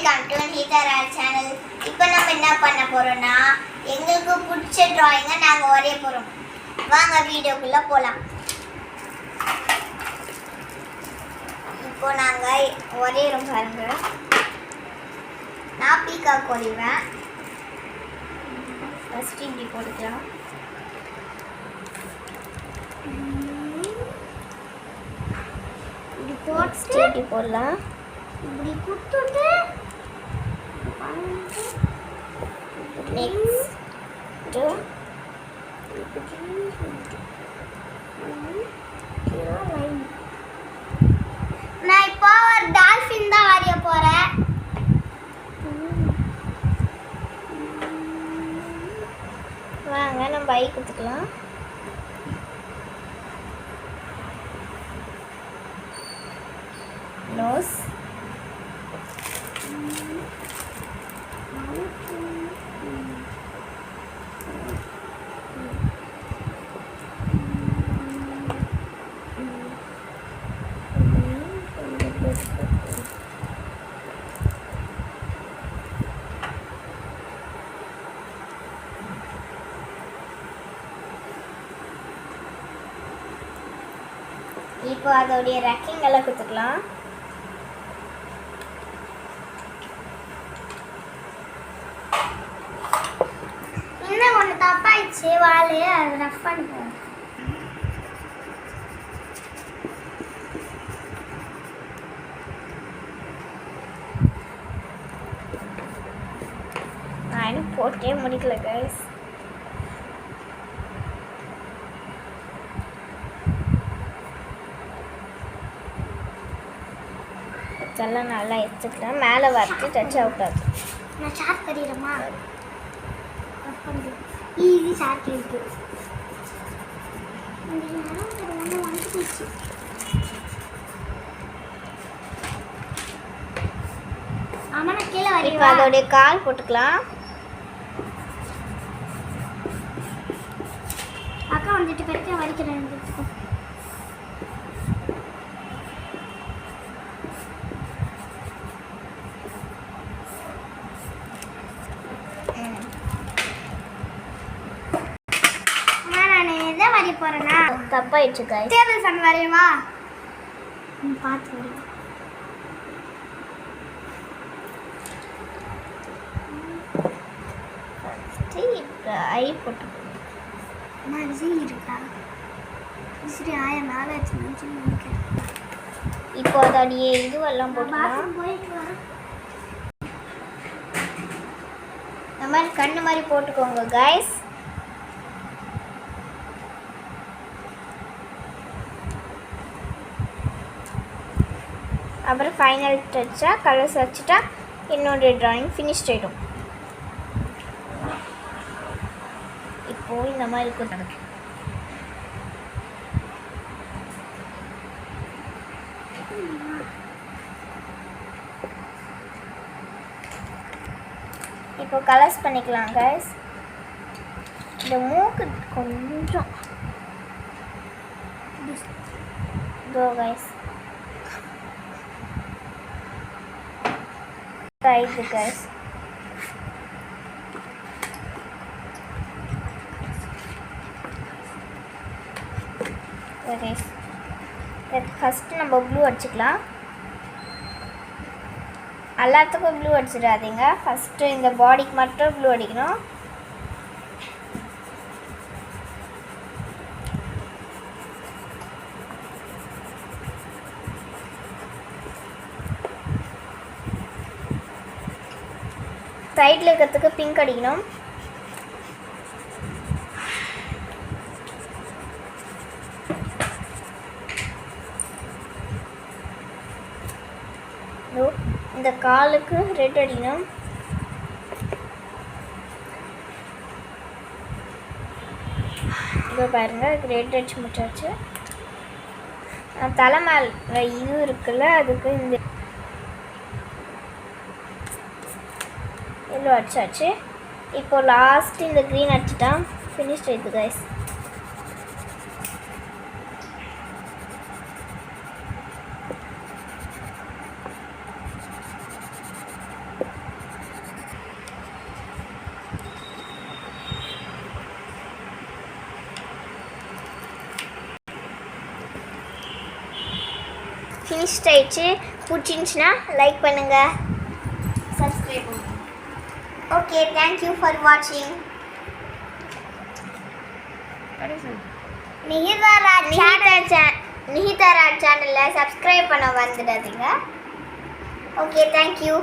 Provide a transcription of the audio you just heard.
Welcome to ஹீதரா channel இப்போ நம்ம என்ன பண்ண போறோம்னா எங்களுக்கு பிடிச்ச டிராயிங்கை நாங்கள் வரைய போகிறோம் வாங்க வீடியோக்குள்ளே போகலாம் இப்போ நாங்கள் வரைகிறோம் பாருங்க. நான் பீகாக் வரைவேன். ஃபஸ்ட்டு இப்படி போட்டுக்கலாம். இப்படி போட்டு இப்படி போடலாம். இப்படி கொடுத்துட்டு நெக்ஸ்ட் நான் இப்போ ஒரு டால்ஃபின் தான் வரைய போறேன் கை கொடுத்துக்கலாம். நோஸ் இப்போ அதோடைய ரெக்கிங்களை கொடுத்துக்கலாம். இன்னும் ஒன்று தப்பாயிடுச்சு? வாழு அது ரஃப் பண்ணுறேன் நான் இன்னும் போட்டே முடிக்கல கைஸ் இதெல்லாம் நல்லா எடுத்துக்கலாம். மேலே வரட்டு டச் ஆகக்கூடாது நான் ஷார்ட் கட்டிடுறேம்மா ஈஸி ஷார்ட் இருக்கு இப்போ அதோடைய கால் போட்டுக்கலாம். அக்கா வந்துட்டு கரெக்டாக வரைக்கிறேன் வரைய போறேன்னா தப்பாயிடுச்சு கைஸ் டேபிள் ஃபேன் வரையவா ம் பார்த்து இப்போ ஐ போட்டுக்கலாம் அம்மா விசிறி இருக்கா? விசிறி ஆயா மேலே வச்சு நினைக்கிறேன். இப்போ அதோடைய இதுவெல்லாம் போயிட்டு வரேன். இந்த மாதிரி கண்ணு மாதிரி போட்டுக்கோங்க கைஸ் அப்புறம் ஃபைனல் டச்சாக கலர்ஸ் வச்சுட்டா என்னுடைய ட்ராயிங் ஃபினிஷ்ட் ஆகிடும் இப்போ இந்த மாதிரி இருக்கும் இப்போ கலர்ஸ் பண்ணிக்கலாம் கைஸ் இந்த மூக்கு கொஞ்சம். கோ கைஸ் இது கைஸ் கைஸ் ஃபஸ்ட்டு நம்ம ப்ளூ அடிச்சுக்கலாம். எல்லாத்துக்கும் ப்ளூ அடிச்சிடாதீங்க. ஃபஸ்ட்டு இந்த பாடிக்கு மட்டும் ப்ளூ அடிக்கணும். சைடில் இருக்கிறதுக்கு பிங்க் அடிக்கணும். இந்த காலுக்கு ரெட் அடிக்கணும். இப்போ பாருங்க ரெட் அடிச்சு முடிச்சாச்சு. தலை மேல் இது இருக்குல்ல அதுக்கு இந்த ப்ளூ அடிச்சாச்சு இப்போது லாஸ்ட் இந்த க்ரீன் அடிச்சுட்டான் ஃபினிஷ்ட் ஆயிடுது கைஸ் ஃபினிஷ் ஆயிடுச்சு. பிடிச்சிருந்துச்சின்னா லைக் பண்ணுங்கள் சப்ஸ்கிரைப் பண்ணுங்கள் ஓகே தேங்க்யூ ஃபார் வாட்சிங் நிகிதாரா நிஹிதா சே நிஹிதா ராஜ் சேனலை சப்ஸ்கிரைப் பண்ண வந்துடாதீங்க ஓகே தேங்க்யூ